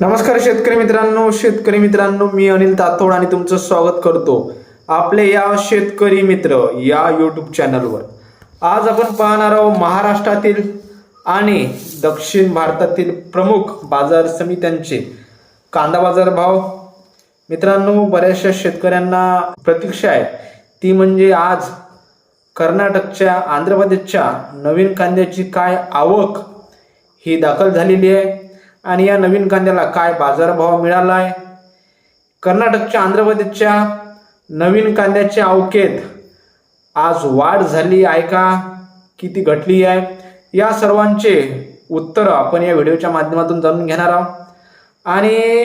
नमस्कार शेतकरी मित्रांनो शेतकरी मित्रांनो मी अनिल तातोड आणि तुमचं स्वागत करतो आपले या शेतकरी मित्र या यूट्यूब चॅनलवर आज आपण पाहणार आहोत महाराष्ट्रातील आणि दक्षिण भारतातील प्रमुख बाजार समित्यांचे कांदा बाजार भाव. मित्रांनो बऱ्याचशा शेतकऱ्यांना प्रतीक्षा आहे. ती म्हणजे आज कर्नाटकच्या आंध्र प्रदेशच्या नवीन कांद्याची काय आवक ही दाखल झालेली आहे. आणि या नवीन कांद्याला काय बाजारभाव मिळाला आहे कर्नाटकच्या आंध्र प्रदेशच्या नवीन कांद्याच्या अवकेत आज वाढ झाली आहे का? किती घटली आहे? या सर्वांचे उत्तर आपण या व्हिडिओच्या माध्यमातून जाणून घेणार आहोत. आणि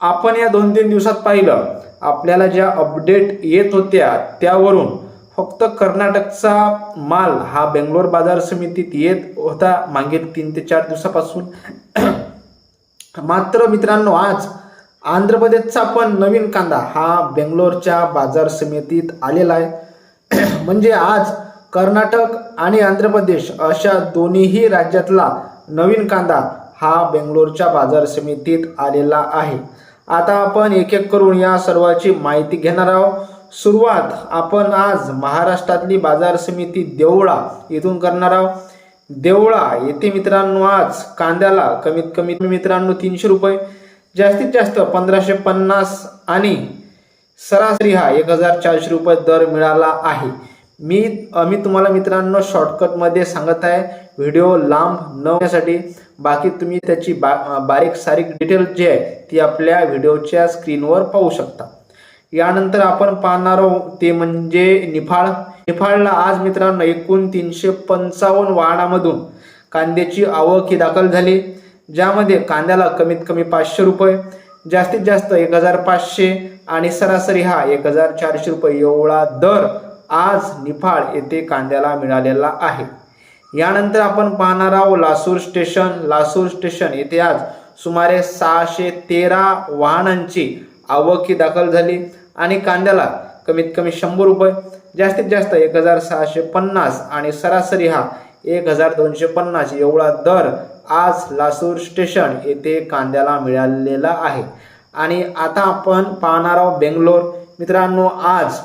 आपण या दोन तीन दिवसात पाहिलं आपल्याला ज्या अपडेट येत होत्या त्यावरून फक्त कर्नाटकचा माल हा बेंगलोर बाजार समितीत येत होता मागील तीन ते चार दिवसापासून. मात्र मित्रांनो आज आंध्र प्रदेशचा पण नवीन कांदा हा बेंगलोरच्या बाजार समितीत आलेला आहे. म्हणजे आज कर्नाटक आणि आंध्र प्रदेश अशा दोन्हीही राज्यातला नवीन कांदा हा बेंगलोरच्या बाजार समितीत आलेला आहे. आता आपण एक एक करून या सर्वाची माहिती घेणार आहोत. सुरुवात आपण आज महाराष्ट्रातली बाजार समिती देवळा येथून करणार आहोत. देवळा येथे मित्रांनो आज कांद्याला कमीत कमी मित्रांनो तीनशे रुपये जास्तीत जास्त पंधराशे पन्नास आणि सरासरी हा एक हजार चारशे रुपये दर मिळाला आहे. मी मी तुम्हाला मित्रांनो शॉर्टकटमध्ये सांगत आहे व्हिडिओ लांब न होण्यासाठी. बाकी तुम्ही त्याची बा बारीक सारीक डिटेल जी आहे ती आपल्या व्हिडिओच्या स्क्रीनवर पाहू शकता. यानंतर आपण पाहणार आहोत ते म्हणजे निफाळ निफाळला आज मित्रांनो एकूण तीनशे पंचावन्न वाहनामधून कांद्याची आवक ही दाखल झाली ज्यामध्ये कांद्याला कमीत कमी पाचशे रुपये जास्तीत जास्त एक हजार पाचशे आणि सरासरी हा एक हजार चारशे रुपये एवढा दर आज निफाळ येथे कांद्याला मिळालेला आहे. यानंतर आपण पाहणार आहोत लासूर स्टेशन. लासूर स्टेशन येथे आज सुमारे सहाशे तेरा वाहनांची आवक ही दाखल झाली आणि कांद्याला कमीत कमी शंभर रुपये जास्तीत जास्त एक हजार सहाशे पन्नास आणि सरासरी हा एक हजार दोनशे पन्नास एवढा दर आज लासूर स्टेशन येथे कांद्याला मिळालेला आहे. आणि आता आपण पाहणार आहोत बेंगलोर. मित्रांनो आज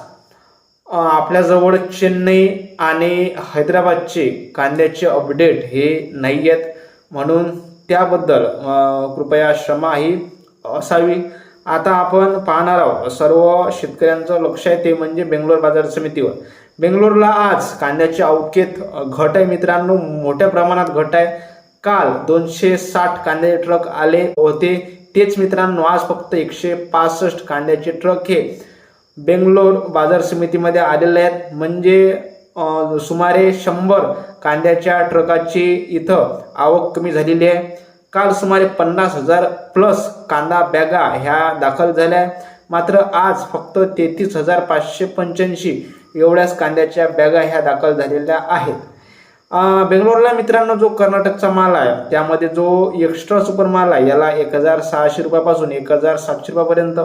आपल्याजवळ चेन्नई आणि हैदराबादचे कांद्याचे अपडेट हे नाही आहेत म्हणून त्याबद्दल कृपया क्षमा ही असावी. आता आपण पाहणार आहोत सर्व शेतकऱ्यांचं लक्ष आहे ते म्हणजे बेंगलोर बाजार समितीवर. बेंगलोरला आज कांद्याच्या अवकेत घट आहे. मित्रांनो मोठ्या प्रमाणात घट आहे. काल दोनशे साठ कांद्याचे ट्रक आले होते. तेच मित्रांनो आज फक्त एकशे पासष्ट कांद्याचे ट्रक हे बेंगलोर बाजार समितीमध्ये आलेले आहेत. म्हणजे सुमारे शंभर कांद्याच्या ट्रकाची इथं आवक कमी झालेली आहे. काल सुमारे पन्नास हजार प्लस कांदा बॅगा ह्या दाखल झाल्या. मात्र आज फक्त तेहतीस हजार पाचशे पंच्याऐंशी एवढ्याच कांद्याच्या बॅगा ह्या दाखल झालेल्या आहेत. बेंगलोरला मित्रांनो जो कर्नाटकचा माल आहे त्यामध्ये जो एक्स्ट्रा सुपर माल आहे याला एक हजार सहाशे रुपयापासून एक हजार सातशे रुपयापर्यंत.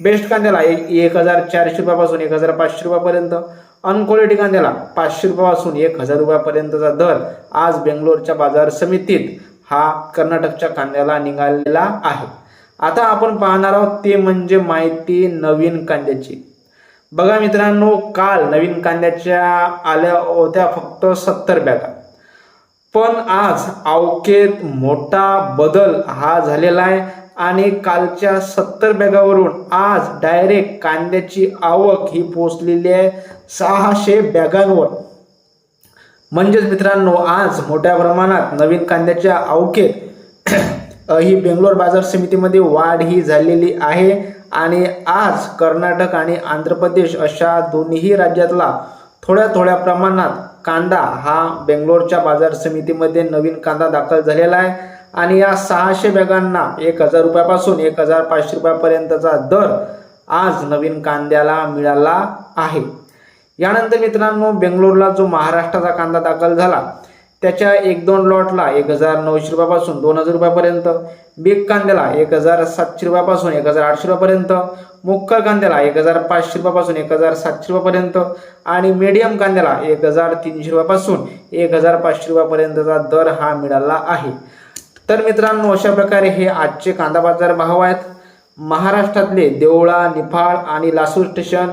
बेस्ट कांद्याला एक एक हजार चारशे रुपयापासून एक हजार पाचशे रुपयापर्यंत. अनक्वालिटी कांद्याला पाचशे रुपयापासून एक हजार रुपयापर्यंतचा दर आज बेंगलोरच्या बाजार समितीत हा कर्नाटकच्या कांद्याला निघालेला आहे. आता आपण पाहणार आहोत ते म्हणजे माहिती नवीन कांद्याची. बघा मित्रांनो काल नवीन कांद्याच्या आल्या होत्या फक्त सत्तर बॅगा. पण आज अवकेत मोठा बदल हा झालेला आहे आणि कालच्या सत्तर बॅगावरून आज डायरेक्ट कांद्याची आवक ही पोचलेली आहे सहाशे बॅगांवर. म्हणजेच मित्रांनो आज मोठ्या प्रमाणात नवीन कांद्याच्या अवकेत ही बेंगलोर बाजार समितीमध्ये वाढ ही झालेली आहे आणि आज कर्नाटक आणि आंध्र प्रदेश अशा दोन्ही राज्यातला थोड्या थोड्या प्रमाणात कांदा हा बेंगलोरच्या बाजार समितीमध्ये नवीन कांदा दाखल झालेला आहे. आणि या सहाशे बॅगांना एक हजार रुपयापासून एक हजार पाचशे रुपयापर्यंतचा दर आज नवीन कांद्याला मिळाला आहे. यानंतर मित्रांनो बेंगलोरला जो महाराष्ट्राचा कांदा दाखल झाला त्याच्या एक दोन लॉटला एक हजार नऊशे रुपयापासून दोन हजार रुपयापर्यंत बिग कांद्याला एक हजार सातशे रुपयापासून एक हजार आठशे रुपयापर्यंत मुक्कर कांद्याला एक हजार पाचशे रुपयापासून एक हजार सातशे रुपयापर्यंत आणि मीडियम कांद्याला एक हजार तीनशे रुपयापासून एक हजार पाचशे रुपयापर्यंतचा दर हा मिळाला आहे. तर मित्रांनो अशा प्रकारे हे आजचे कांदा बाजार भाव आहेत. महाराष्ट्रातले देवळा निफाड आणि लासूर स्टेशन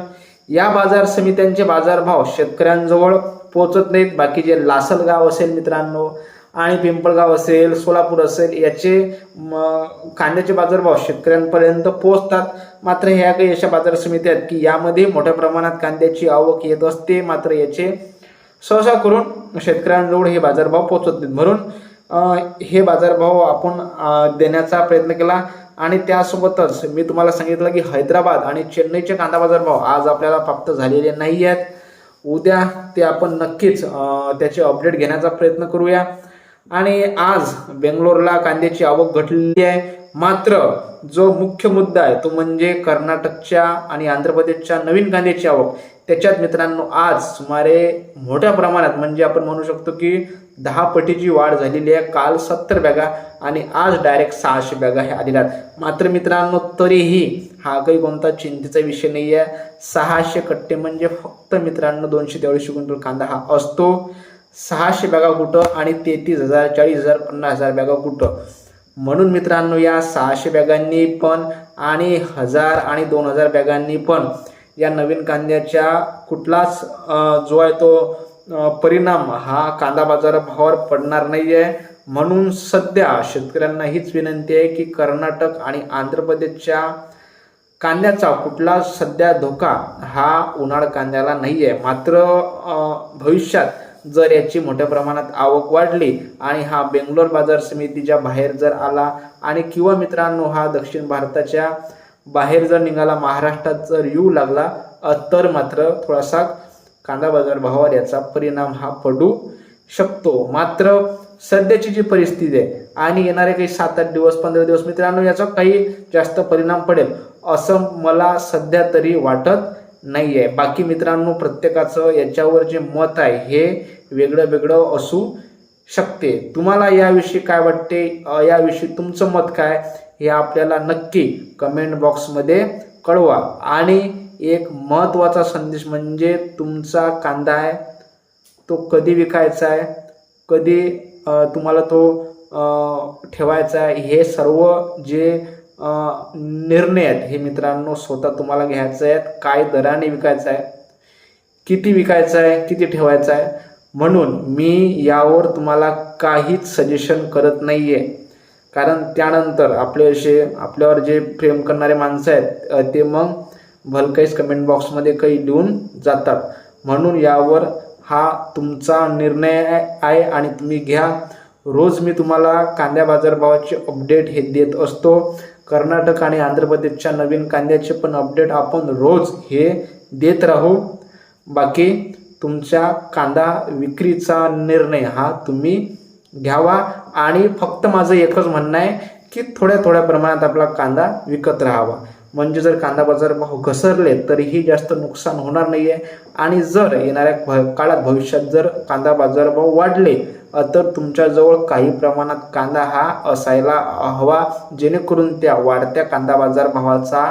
या बाजार समित्यांचे बाजारभाव शेतकऱ्यांजवळ पोचत नाहीत. बाकी जे लासलगाव असेल मित्रांनो आणि पिंपळगाव असेल सोलापूर असेल याचे कांद्याचे बाजारभाव शेतकऱ्यांपर्यंत पोहोचतात. मात्र ह्या काही अशा बाजार समित्या आहेत की यामध्ये मोठ्या प्रमाणात कांद्याची आवक येत असते. मात्र याचे सहसा करून शेतकऱ्यांजवळ हे बाजारभाव पोहोचत नाहीत. म्हणून हे बाजारभाव आपण देण्याचा प्रयत्न केला. आणि त्यासोबतच मी तुम्हाला सांगितलं की हैदराबाद आणि चेन्नईचे कांदा बाजारभाव आज आपल्याला प्राप्त झालेले नाही आहेत उद्या ते आपण नक्कीच त्याचे अपडेट घेण्याचा प्रयत्न करूया. आणि आज बेंगलोरला कांद्याची आवक घटलेली आहे. मात्र जो मुख्य मुद्दा आहे तो म्हणजे कर्नाटकच्या आणि आंध्र प्रदेशच्या नवीन कांद्याची आवक. त्याच्यात मित्रांनो आज सुमारे मोठ्या प्रमाणात म्हणजे आपण म्हणू शकतो की दहा पटीची वाढ झालेली आहे. काल सत्तर बॅगा आणि आज डायरेक्ट सहाशे बॅगा हे आलेल्या आहेत. मात्र मित्रांनो तरीही हा काही कोणता चिंतेचा विषय नाही आहे सहाशे कट्टे म्हणजे फक्त मित्रांनो दोनशे तेवढीशे क्विंटल कांदा हा असतो. सहाशे बॅगा कुठं आणि तेहतीस हजार चाळीस हजार पन्नास हजार बॅगा कुठं? म्हणून मित्रांनो या सहाशे बॅगांनी पण आणि हजार आणि दोन हजार बॅगांनी पण या नवीन कांद्याच्या कुठलाच जो आहे तो परिणाम हा कांदा बाजार भावावर पडणार नाही आहे म्हणून सध्या शेतकऱ्यांना हीच विनंती आहे की कर्नाटक आणि आंध्र प्रदेशच्या कांद्याचा कुठला सध्या धोका हा उन्हाळ कांद्याला नाही आहे मात्र भविष्यात जर याची मोठ्या प्रमाणात आवक वाढली आणि हा बेंगलोर बाजार समितीच्या बाहेर जर आला आणि किंवा मित्रांनो हा दक्षिण भारताच्या बाहेर जर निघाला महाराष्ट्रात जर येऊ लागला तर मात्र थोडासा कांदा बाजार भावावर याचा परिणाम हा पडू शकतो. मात्र सध्याची जी परिस्थिती आहे आणि येणारे काही सात आठ दिवस पंधरा दिवस मित्रांनो याचा काही जास्त परिणाम पडेल असं मला सध्या तरी वाटत नाही आहे बाकी मित्रांनो प्रत्येकाचं याच्यावर जे मत आहे हे वेगळं वेगळं असू शकते. तुम्हाला याविषयी काय वाटते? याविषयी तुमचं मत काय? हे आपल्याला नक्की कमेंट बॉक्समध्ये कळवा. आणि एक महत्त्वाचा संदेश म्हणजे तुमचा कांदा आहे तो कधी विकायचा आहे कधी तुम्हाला तो ठेवायचा आहे हे सर्व जे निर्णय आहेत. हे मित्रांनो स्वतः तुम्हाला घ्यायचे आहेत. काय दराने विकायचं आहे? किती विकायचं आहे? किती ठेवायचं आहे? म्हणून मी यावर तुम्हाला काहीच सजेशन करत नाही आहे कारण त्यानंतर आपले असे आपल्यावर जे प्रेम करणारे माणसं आहेत ते मग भलकाईच कमेंट बॉक्समध्ये काही लिहून जातात. म्हणून यावर हा तुमचा निर्णय आहे आणि तुम्ही घ्या. रोज मी तुम्हाला कांद्या बाजारभावाचे अपडेट हे देत असतो. कर्नाटक आणि आंध्र प्रदेशच्या नवीन कांद्याचे पण अपडेट आपण रोज हे देत राहू. बाकी तुमच्या कांदा विक्रीचा निर्णय हा तुम्ही घ्यावा. आणि फक्त माझं एकच म्हणणं आहे की थोड्या थोड्या प्रमाणात आपला कांदा विकत राहावा. म्हणजे जर कांदा बाजार भाव घसरले तरीही जास्त नुकसान होणार नाही आहे आणि जर येणाऱ्या भ काळात भविष्यात जर कांदा बाजारभाव वाढले तर तुमच्याजवळ काही प्रमाणात कांदा हा असायला हवा जेणेकरून त्या वाढत्या कांदा बाजार भावाचा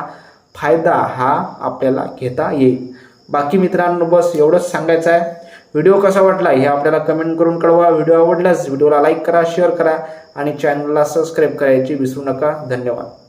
फायदा हा आपल्याला घेता येईल. बाकी मित्रांनो बस एवढंच सांगायचं आहे. व्हिडिओ कसा वाटला हे आपल्याला कमेंट करून कळवा. व्हिडिओ आवडल्यास व्हिडिओला लाईक करा शेअर करा आणि चॅनलला सबस्क्राईब करायची विसरू नका. धन्यवाद.